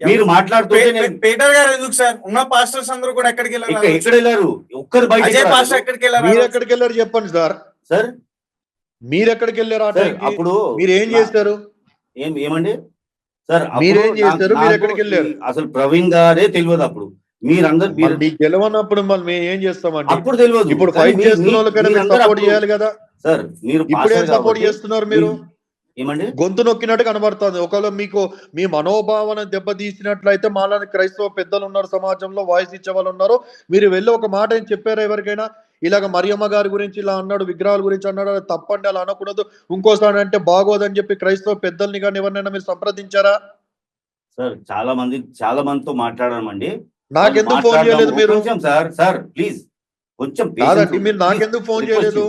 మీరు మాట్లాడుతుంటే పీటర్ గారు ఎందుకు సార్? ఉన్న పాస్టర్స్ అందరూ కూడా ఎక్కడికి ఇక్కడ వెళ్ళారు ఎక్కడ వెళ్ళారు? ఒక్కరు బయట పాస్టర్ ఎక్కడికి మీరు వెళ్ళారు ఎక్కడికి వెళ్ళారు చెప్పండి సార్. సార్? మీరు ఎక్కడికి వెళ్ళారు? అప్పుడు మీరు ఏం చేస్తారు ఏం ఏమండి? సార్ మీరేం? నాకు- మీరు ఎక్కడికి వెళ్ళారు? అసలు ప్రవీణ్ గారే తెలియదు అప్పుడు. మీరందరు మరి మీకు గెలవనప్పుడు మళ్ళీ మేము ఏం చేస్తామండి? అప్పుడు తెలియదు. ఇప్పుడు ఫైట్ చేస్తున్న వాళ్ళకైనా మీరు సపోర్ట్ చేయాలి కదా? సార్ మీరు ఇప్పుడు సపోర్ట్ చేస్తున్నారు మీరు? ఏమండి? గొంతు నొక్కినట్టు కనబడుతుంది. ఒకవేళ మీకు మీ మనోభావన దెబ్బతీసినట్లయితే మాలాని క్రైస్తవ పెద్దలు ఉన్నారు సమాజంలో వాయిస్ ఇచ్చే వాళ్ళు ఉన్నారు. మీరు వెళ్ళి ఒక మాట ఏం చెప్పారా ఎవరికైనా? ఇలాగ మరియమ్మ గారి గురించి ఇలా అన్నాడు విగ్రహాల గురించి అన్నాడు అది తప్పండి అలా అనకూడదు. ఇంకోసారి అంటే బాగోదని చెప్పి క్రైస్తవ పెద్దల్ని కానీ ఎవరినైనా మీరు సంప్రదించారా? సార్ చాలా మంది చాలా మందితో మాట్లాడామండి. నాకెందుకు ఫోన్. చేయలేదు మీరు? Sir sir please. కొంచెం మీరు నాకెందుకు ఫోన్ చేయలేదు.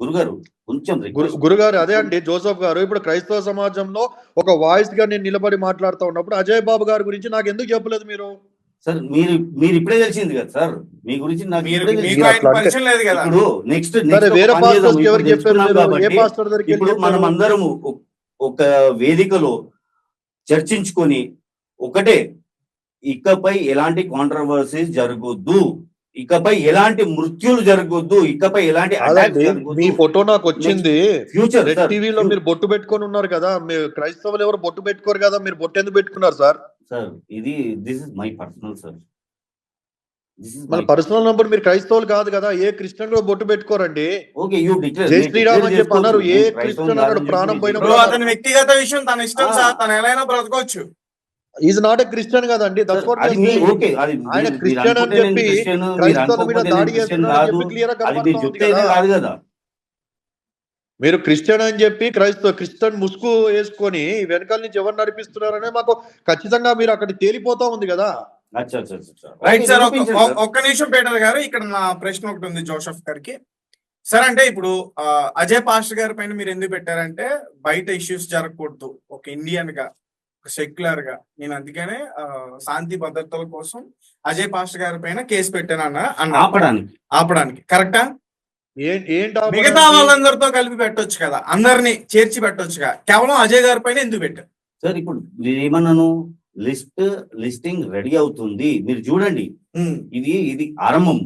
గురుగారు కొంచెం. గురుగారు అదే అండి జోసఫ్ గారు. ఇప్పుడు క్రైస్తవ సమాజంలో ఒక వాయిస్గా నేను నిలబడి మాట్లాడుతూ ఉన్నప్పుడు అజయ్ బాబు గారి గురించి నాకు ఎందుకు చెప్పలేదు మీరు? సార్ మీరు మీరు ఇప్పుడే తెలిసింది కదా సార్. మీ గురించి నాకు ఇప్పుడే నెక్స్ట్ ఇప్పుడు మనం చెప్పారు? అందరం ఒక వేదికలో చర్చించుకొని ఒకటే ఇకపై ఎలాంటి కాంట్రవర్సీస్ జరగొద్దు. ఇకపై ఎలాంటి మృత్యులు జరగొద్దు ఇకపై ఎలాంటి మీ ఫోటో నాకు వచ్చింది. ఫ్యూచర్ రెడ్ టీవీలో మీరు బొట్టు పెట్టుకొని ఉన్నారు కదా మీరు క్రైస్తవులు ఎవరు బొట్టు పెట్టుకోరు కదా మీరు బొట్టు ఎందుకు పెట్టుకున్నారు సార్? సార్ ఇది this is my personal sir this is మన పర్సనల్ నంబర్ మీరు క్రైస్తవులు కాదు కదా ఏ క్రిస్టియన్ కూడా బొట్టు పెట్టుకోరండి. ఓకే యూ డిక్లేర్ జై శ్రీరామ్ అని చెప్పి అన్నారు. ఏ క్రిస్టియన్ ప్రాణం పోయినప్పుడు అతని వ్యక్తిగత విషయం తన ఇష్టం. సార్. తను ఎలా అయినా బ్రతకొచ్చు. ఈజ్ నాట్ ఏ క్రిస్టియన్ కదండి. ఆయన క్రిస్టియన్ అని చెప్పి క్రైస్తవుల మీద దాడి మీరు క్రిస్టియన్ అని చెప్పి క్రైస్తవ క్రిస్టియన్ ముసుగు వేసుకొని వెనకాల నుంచి ఎవరు నడిపిస్తున్నారనే మాకు ఖచ్చితంగా మీరు అక్కడ తేలిపోతా ఉంది కదా. అచ్చా అచ్చా అచ్చా రైట్ సార్ ఒక్క నిమిషం పీటర్ గారు ఇక్కడ నా ప్రశ్న ఒకటి ఉంది జోసఫ్ గారికి. సార్ అంటే ఇప్పుడు అజయ్ పాస్టర్ గారి పైన మీరు ఎందుకు పెట్టారంటే బయట ఇష్యూస్ జరగకూడదు ఒక ఇండియన్గా. సెక్యులర్గా. నేను అందుకనే ఆ, శాంతి భద్రతల కోసం అజయ్ పాస్టర్ గారి పైన కేసు పెట్టాను అన్న అన్న. ఆపడానికి. ఆపడానికి. కరెక్టా మిగతా? వాళ్ళందరితో కలిపి పెట్టొచ్చు కదా. అందరినీ చేర్చి పెట్టొచ్చుగా కేవలం అజయ్ గారి పైన ఎందుకు పెట్టారు? సార్ ఇప్పుడు నేను ఏమన్నాను లిస్ట్ లిస్టింగ్ రెడీ అవుతుంది. మీరు చూడండి. ఇది ఇది ఆరంభం.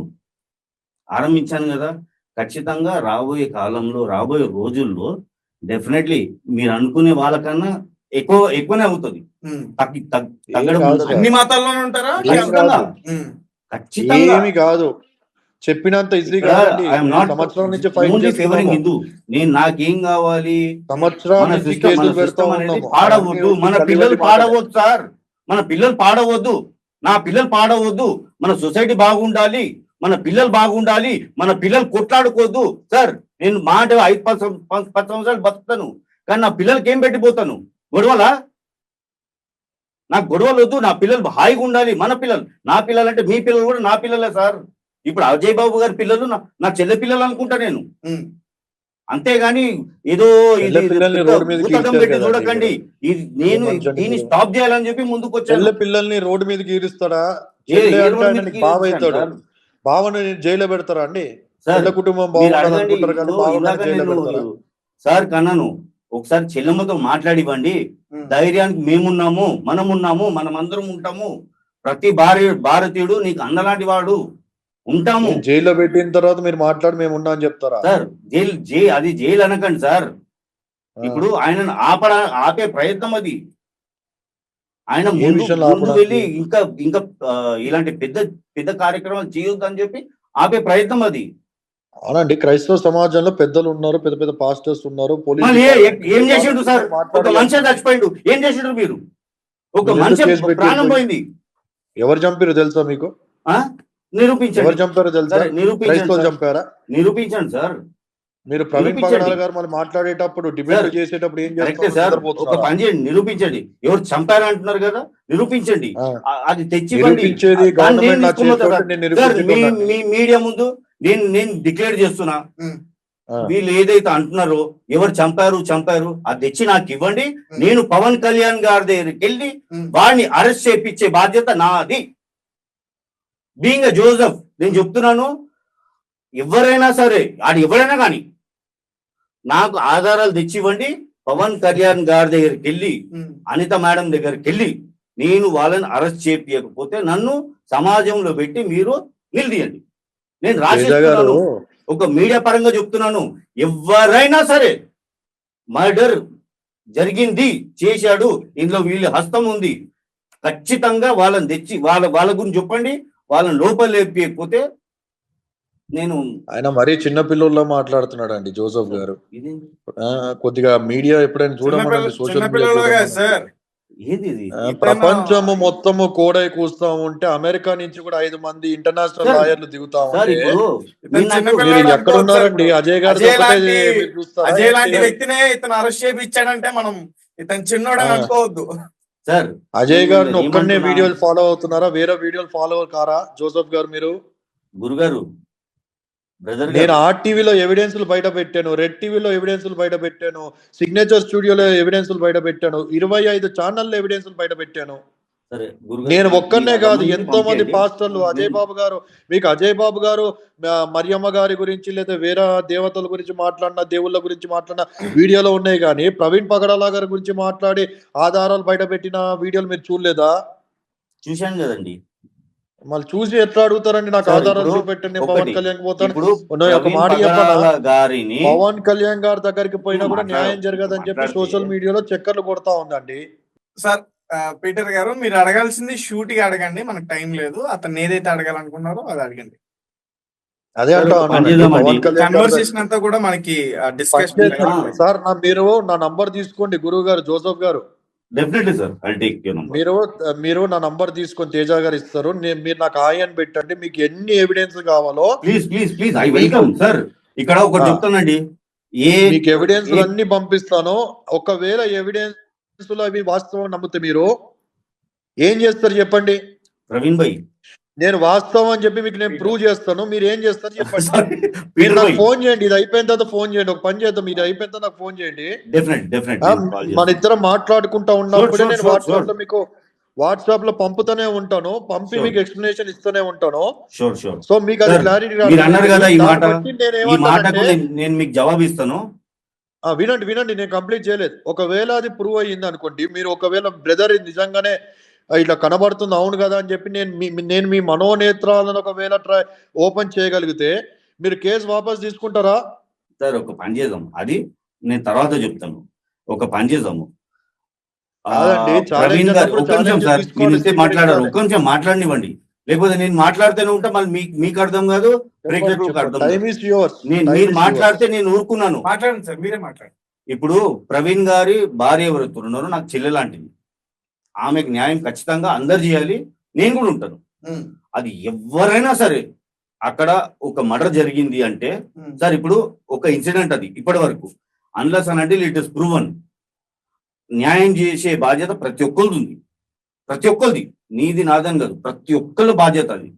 ఆరంభించాను కదా. ఖచ్చితంగా రాబోయే కాలంలో రాబోయే రోజుల్లో డెఫినెట్లీ మీరు అనుకునే వాళ్ళకన్నా ఎక్కువ ఎక్కువనే అవుతుంది. తగ్గడం. అన్ని మతాల్లోనే ఉంటారా? ఏమి కాదు. చెప్పినంత సంవత్సరం నుంచి హిందూ నేను నాకేం కావాలి? పాడవద్దు. మన పిల్లలు పాడవద్దు సార్. మన పిల్లలు పాడవద్దు. నా పిల్లలు పాడవద్దు. మన సొసైటీ బాగుండాలి. మన పిల్లలు బాగుండాలి. మన పిల్లలు కొట్లాడుకోవద్దు. సార్ నేను మాట ఐదు పది సంవత్సరాలు బతుకుతాను. కానీ నా పిల్లలకి ఏం పెట్టిపోతాను? గొడవలా? నాకు గొడవలు వద్దు నా పిల్లలు హాయిగా ఉండాలి మన పిల్లలు. నా పిల్లలు అంటే మీ పిల్లలు కూడా నా పిల్లలే సార్. ఇప్పుడు అజయ్ బాబు గారి పిల్లలు నా- చెల్లె పిల్లలు అనుకుంటా నేను. అంతేగాని ఏదో పెట్టి చూడకండి. ఇది నేను దీన్ని. స్టాప్ చేయాలని చెప్పి ముందుకు వచ్చాను పిల్లల్ని రోడ్డు మీదకి ఈరుస్తాడా ఆయనకి మీదకి బావ అవుతాడు? బావని జైల్లో పెడతారా అండి? కుటుంబం బాగుంటుంది సార్ కన్నాను. ఒకసారి చెల్లెమ్మతో మాట్లాడివ్వండి. ధైర్యానికి మేమున్నాము మనం ఉన్నాము మనం అందరం ఉంటాము. ప్రతి భార్య భారతీయుడు నీకు అన్నలాంటి వాడు ఉంటాము. జైల్లో పెట్టిన తర్వాత మీరు మాట్లాడి మేము ఉన్నా అని చెప్తారా? సార్ జైలు జై అది జైలు అనకండి సార్. ఇప్పుడు ఆయనను ఆపడ ఆపే ప్రయత్నం అది. ఆయన ముందు? వెళ్ళి ఇంకా ఇంకా ఇలాంటి పెద్ద పెద్ద కార్యక్రమాలు చేయొద్దు అని చెప్పి ఆపే ప్రయత్నం అది. అవునండి క్రైస్తవ సమాజంలో పెద్దలు ఉన్నారు పెద్ద పెద్ద పాస్టర్స్ ఉన్నారు పోలీస్ ఏ- చేసిండు సార్? ఒక. మనిషి చచ్చిపోయిండు. ఏం చేసిండ్రు మీరు? ఒక మనిషి ప్రాణం. పోయింది. ఎవరు చంపారు తెలుసా మీకు? ఆ? ఎవరు నిరూపించండి చంపారో తెలుసా? నిరూపించండి క్రైస్తవులు. చంపారా? నిరూపించండి సార్. మీరు ప్రవీణ్ నిరూపించండి. పగడాల గారు మళ్ళీ మాట్లాడేటప్పుడు డిబేట్ చేసేటప్పుడు ఏం చేస్తారు ఒక? పని చేయండి నిరూపించండి. ఎవరు చంపారు అంటున్నారు కదా నిరూపించండి. అది. మీ మీడియా ముందు నేను నేను డిక్లేర్ చేస్తున్నా. వీళ్ళు ఏదైతే అంటున్నారో ఎవరు చంపారు చంపారు అది తెచ్చి నాకు ఇవ్వండి. నేను పవన్ కళ్యాణ్ గారి దగ్గరికి వెళ్ళి. వాడిని అరెస్ట్ చేపించే బాధ్యత నాది. బీయింగ్ జోసఫ్ నేను చెప్తున్నాను ఎవరైనా సరే ఆడు ఎవరైనా కానీ నాకు ఆధారాలు తెచ్చి ఇవ్వండి. పవన్ కళ్యాణ్ గారి దగ్గరికి వెళ్ళి. అనిత మేడం దగ్గరికి వెళ్ళి నేను వాళ్ళని అరెస్ట్ చేయకపోతే నన్ను సమాజంలో పెట్టి మీరు నిలదీయండి. నేను రాసేస్తున్నాను. ఒక మీడియా పరంగా చెప్తున్నాను. ఎవరైనా సరే మర్డర్ జరిగింది చేశాడు ఇందులో వీళ్ళ హస్తం ఉంది. ఖచ్చితంగా వాళ్ళని తెచ్చి వాళ్ళ వాళ్ళ గురించి చెప్పండి వాళ్ళని లోపల లేకపోతే నేను ఆయన మరీ చిన్న పిల్లల్లో మాట్లాడుతున్నాడు అండి జోసఫ్ గారు. కొద్దిగా మీడియా ఎప్పుడైనా చూడమనండి సోషల్ సార్. ఏది ఇది? ప్రపంచము మొత్తము కోడై కూస్తా ఉంటే అమెరికా నుంచి కూడా ఐదు మంది ఇంటర్నేషనల్ లాయర్లు దిగుతా మీరు ఎక్కడ ఉన్నారండి అజయ్ గారు అజయ్ లాంటి- వ్యక్తినే ఇతను అరెస్ట్ చేయించాడంటే మనం ఇతను చిన్నోడని. అనుకోవద్దు. సార్ అజయ్ గారిని నేను ఒక్కడనే? వీడియోలు ఫాలో అవుతున్నారా? వేరే వీడియోలు ఫాలో కారా? జోసఫ్ గారు మీరు? గురుగారు నేను ఆర్ టీవీలో ఎవిడెన్స్లు బయట పెట్టాను రెడ్ టీవీలో ఎవిడెన్స్లు బయట పెట్టాను సిగ్నేచర్ స్టూడియోలో ఎవిడెన్స్లు బయట పెట్టాను ఇరవై ఐదు ఛానల్లో ఎవిడెన్స్లు బయట పెట్టాను. నేను ఒక్కనే కాదు ఎంతో మంది. పాస్టర్లు అజయ్ బాబు గారు మీకు అజయ్ బాబు గారు ఆ, మరియమ్మ గారి గురించి లేదా వేరే దేవతల గురించి మాట్లాడిన దేవుళ్ళ గురించి మాట్లాడిన వీడియోలో ఉన్నాయి కానీ ప్రవీణ్ పగడాల గారి గురించి మాట్లాడి ఆధారాలు బయట పెట్టిన వీడియోలు మీరు చూడలేదా? చూశాను కదండి. మళ్ళీ చూసి ఎట్లా అడుగుతారండి? నాకు ఆధారాలు చూపెట్టండి పవన్ కళ్యాణ్ పోతాను. ఒక మాట చెప్పనా? పవన్ కళ్యాణ్ గారి దగ్గరికి పోయినా కూడా న్యాయం జరగదని చెప్పి సోషల్ మీడియాలో చక్కర్లు కొడతా ఉందండి. సార్ పీటర్ గారు మీరు అడగాల్సింది షూట్గా అడగండి మనకు టైం లేదు. అతను ఏదైతే అడగాలనుకున్నారో అది అడగండి. అదే కన్వర్సేషన్ అంతా కూడా మనకి డిస్కషన్ సార్ నా మీరు నా నంబర్ తీసుకోండి గురువు గారు జోసఫ్ గారు. డెఫినెట్లీ సార్ టేక్ మీరు మీరు నా నంబర్ తీసుకొని తేజ గారు ఇస్తారు. మీరు నాకు హాయ్ అని పెట్టండి. మీకు ఎన్ని ఎవిడెన్స్ కావాలో please please please I welcome sir ఇక్కడ ఒకటి ఆ. చెప్తానండి. ఏ మీకు ఎవిడెన్స్ అన్ని పంపిస్తాను. ఒకవేళ ఎవిడెన్స్ అవి వాస్తవం నమ్మితే మీరు ఏం చేస్తారు చెప్పండి? ప్రవీణ్ భాయ్ నేను వాస్తవం అని చెప్పి మీకు నేను ప్రూవ్ చేస్తాను. మీరు ఏం చేస్తారు చెప్పండి. మీరు నాకు ఫోన్ చేయండి. ఇది అయిపోయిన తర్వాత ఫోన్ చేయండి. ఒక పని చేద్దాం. ఇది అయిపోయిన తర్వాత నాకు ఫోన్ చేయండి. మన ఇద్దరం మాట్లాడుకుంటా ఉన్నప్పుడే నేను వాట్సాప్లో మీకు వాట్సాప్లో పంపుతూనే ఉంటాను. పంపి. మీకు ఎక్స్ప్లెనేషన్ ఇస్తూనే ఉంటాను. సో మీకు అది క్లారిటీ అన్నారు కదా ఈ మాట, నేను ఈ మాటకు ఏమంటానంటే నేను- నేను మీకు జవాబు ఇస్తాను. వినండి వినండి. నేను కంప్లీట్ చేయలేదు. ఒకవేళ అది ప్రూవ్ అయ్యింది అనుకోండి మీరు ఒకవేళ బ్రదర్ నిజంగానే ఇట్లా కనబడుతుంది అవును కదా అని చెప్పి నేను మీ నేను మీ మనోనేత్రాలను ఒకవేళ ట్రై ఓపెన్ చేయగలిగితే మీరు కేసు వాపస్ తీసుకుంటారా? సార్ ఒక పని చేద్దాం. అది నేను తర్వాత చెప్తాను. ఒక పని చేద్దాము. ప్రవీణ్ గారు నిమిషం సార్ మీరు మాట్లాడారు. ఒక్క నిమిషం మాట్లాడనివ్వండి. లేకపోతే నేను మాట్లాడుతూనే ఉంటే మళ్ళీ మీకు మీకు అర్థం కాదు ప్రేక్షకులకు అర్థం నేను మీరు మాట్లాడితే నేను ఊరుకున్నాను. మాట్లాడండి సార్ మీరే మాట్లాడండి. ఇప్పుడు ప్రవీణ్ గారి భార్య ఎవరైతే ఉన్నారో నాకు చెల్లె లాంటిది ఆమెకు న్యాయం ఖచ్చితంగా అందరు చేయాలి. నేను కూడా ఉంటాను. అది ఎవరైనా సరే అక్కడ ఒక మర్డర్ జరిగింది అంటే. సార్ ఇప్పుడు ఒక ఇన్సిడెంట్ అది ఇప్పటి వరకు. అన్లస్ అని అంటే ఇట్ ఇస్ ప్రూవన్. న్యాయం చేసే బాధ్యత ప్రతి ఒక్కరిది ఉంది. ప్రతి ఒక్కరిది నీది నాదని కాదు. ప్రతి ఒక్కరి బాధ్యత అది.